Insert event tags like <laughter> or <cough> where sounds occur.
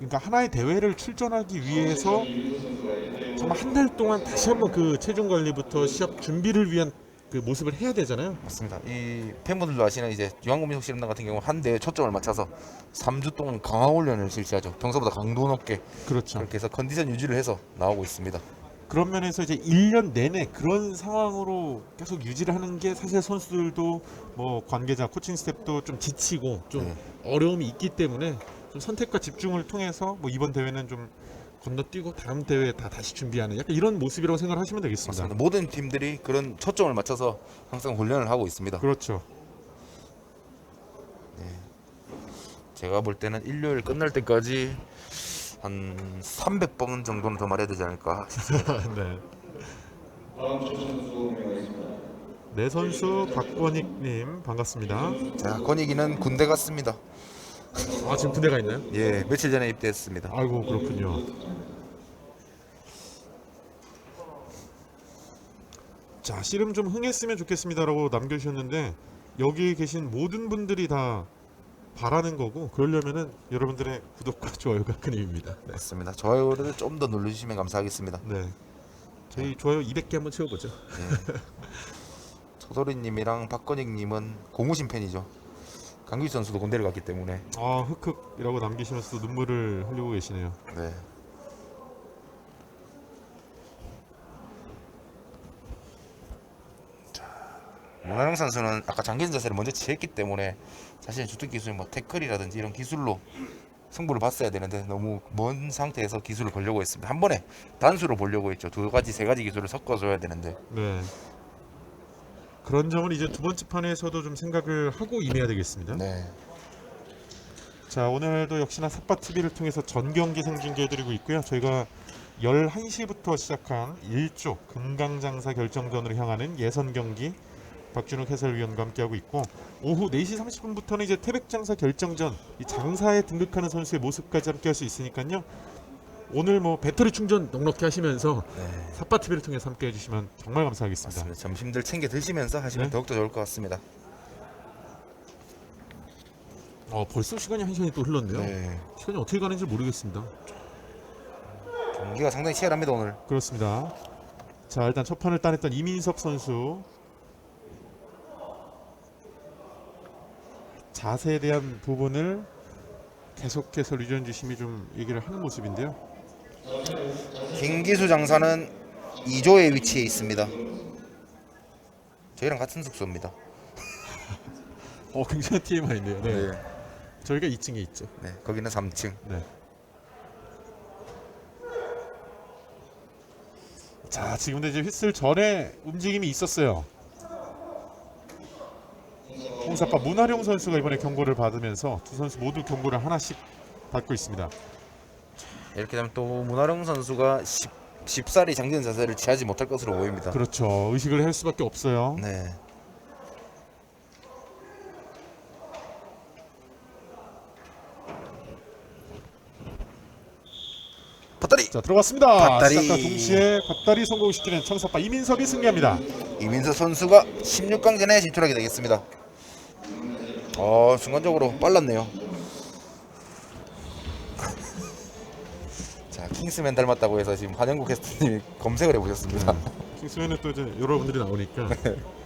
그러니까 하나의 대회를 출전하기 위해서 정말 한 달 동안 다시 한번 그 체중 관리부터 시합 준비를 위한 그 모습을 해야 되잖아요. 맞습니다. 이 팬분들도 아시는 이제 유한국민속 실험단 같은 경우 한 대회 초점을 맞춰서 3주 동안 강화 훈련을 실시하죠. 평소보다 강도 높게 그렇죠. 그렇게 해서 컨디션 유지를 해서 나오고 있습니다. 그런 면에서 이제 1년 내내 그런 상황으로 계속 유지를 하는 게 사실 선수들도 뭐 관계자 코칭 스텝도 좀 지치고 좀 네. 어려움이 있기 때문에 좀 선택과 집중을 통해서 뭐 이번 대회는 좀 건너뛰고 다음 대회에 다 다시 준비하는 약간 이런 모습이라고 생각을 하시면 되겠습니다. 맞습니다. 모든 팀들이 그런 초점을 맞춰서 항상 훈련을 하고 있습니다. 그렇죠. 제가 볼 때는 일요일 끝날 때까지 한 300번 정도는 더 말해야 되지 않을까 <laughs> 네. 네 선수 박권익님 반갑습니다. 자 권익이는 군대 갔습니다 아 지금 군대 가 있나요? 예 며칠 전에 입대했습니다 아이고 그렇군요. 자 씨름 좀 흥했으면 좋겠습니다라고 남겨주셨는데 여기 계신 모든 분들이 다 바라는 거고 그러려면은 여러분들의 구독과 <laughs> 좋아요가 큰 힘입니다. 네. 맞습니다 좋아요를 좀 더 눌러주시면 감사하겠습니다 네. 저희 좋아요 200개 한번 채워보죠. 예. <laughs> 초도리님이랑 박건익님은 고무신 팬이죠 강규 선수도 군대를 갔기 때문에 아 흑흑이라고 남기시면서 도 눈물을 흘리고 계시네요. 네. 자, 문하영 선수는 아까 장기전 자세를 먼저 취했기 때문에 사실 주특 기술 뭐 태클이라든지 이런 기술로 승부를 봤어야 되는데 너무 먼 상태에서 기술을 보려고 했습니다. 한 번에 단수로 보려고 했죠. 두 가지 세 가지 기술을 섞어줘야 되는데 네. 그런 점은 이제 두 번째 판에서도 좀 생각을 하고 임해야 되겠습니다. 네. 자 오늘도 역시나 삿바TV를 통해서 전 경기 생중계해드리고 있고요. 저희가 11시부터 시작한 1조 금강장사 결정전으로 향하는 예선 경기 박준욱 해설위원과 함께하고 있고 오후 4시 30분부터는 이제 태백장사 결정전 이 장사에 등극하는 선수의 모습까지 함께할 수 있으니까요. 오늘 뭐 배터리 충전 넉넉히 하시면서 네. 삿바TV를 통해서 함께 해 주시면 정말 감사하겠습니다. 맞습니다. 점심들 챙겨 드시면서 하시면 네. 더욱더 좋을 것 같습니다. 어 벌써 시간이 한 시간이 또 흘렀네요. 네. 시간이 어떻게 가는지 모르겠습니다. 경기가 상당히 치열합니다 오늘. 그렇습니다. 자 일단 첫 판을 따냈던 이민석 선수 자세에 대한 부분을 계속해서 류전 주 심이 좀 얘기를 하는 모습인데요. 김기수 장사는 2조의 위치에 있습니다. 저희랑 같은 숙소입니다. <laughs> 어 굉장히 TMI인데요. 네. 네. 저희가 2층에 있죠. 네, 거기는 3층. 네. 자 지금도 이제 휘슬 전에 움직임이 있었어요. 홍사파 문하룡 선수가 이번에 경고를 받으면서 두 선수 모두 경고를 하나씩 받고 있습니다. 이렇게 되면 또 문화룡 선수가 10, 십살이 잠기는 자세를 취하지 못할 것으로 보입니다. 그렇죠. 의식을 할 수밖에 없어요. 네. 밧다리 자 들어갔습니다. 밧다리. 시작과 동시에 밧다리 성공시키는 청사파 이민석이 승리합니다. 이민석 선수가 16강전에 진출하게 되겠습니다. 어, 순간적으로 빨랐네요. 킹스맨 닮았다고 해서 지금 한영국 캐스터님이 <laughs> 검색을 해보셨습니다. 킹스맨은 또 이제 여러분들이 나오니까 <laughs>